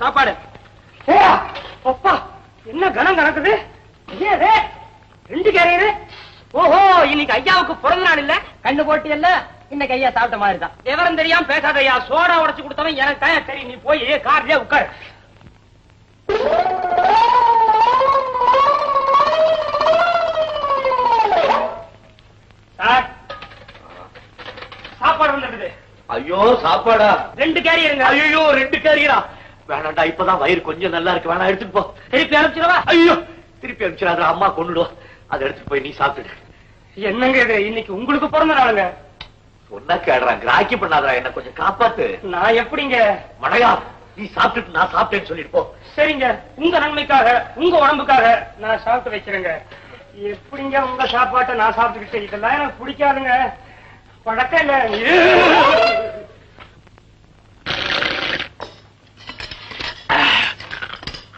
சாப்பாடு. ஏ, அப்பா என்ன கணம் கணக்குது ஐயா, ரெண்டு கேரியரு ஓஹோ இன்னைக்கு ஐயாவுக்கு பிறந்த நாள் இல்ல. கண்ணு போட்டியல்ல இன்னைக்கு ஐயா சாப்பிட்ட மாதிரி தான் விவரம் தெரியாம பேசாதய்யா சோடா உடைச்சு கொடுத்தவன் எனக்கு தான் தெரியும். நீ போய் கார்லயே உட்கார். சார் சாப்பாடு வந்துருக்குது. ஐயோ சாப்பாடா? ரெண்டு கேரியருங்க ஐயோ ரெண்டு கேரியரா வேணாண்டா இப்பதான் வயிறு கொஞ்சம் நல்லா இருக்கு. வேணா எடுத்துட்டு போ. திருப்பி அனுப்பிச்சிடவா ஐயோ! திருப்பி அனுப்பிச்சிடாத அம்மா கொண்டுடும் அதை எடுத்துட்டு போய் நீ சாப்பிட்டுடு. என்னங்க இது? இன்னைக்கு உங்களுக்கு பிறந்த நாளுங்க. சொன்னா கேடுறா கிராக்கி பண்ணாதடா என்ன கொஞ்சம் காப்பாத்து. நான் எப்படிங்க? மடையா நீ சாப்பிட்டுட்டு நான் சாப்பிட்டேன்னு சொல்லிட்டு போ. சரிங்க. உங்க நன்மைக்காக உங்க உடம்புக்காக நான் சாப்பிட்டு வைக்கிறேங்க. எப்படிங்க உங்க சாப்பாட்டை நான் சாப்பிட்டுக்கிட்டு இதெல்லாம் எனக்கு பிடிக்காதுங்க. பழக்கம் இல்ல.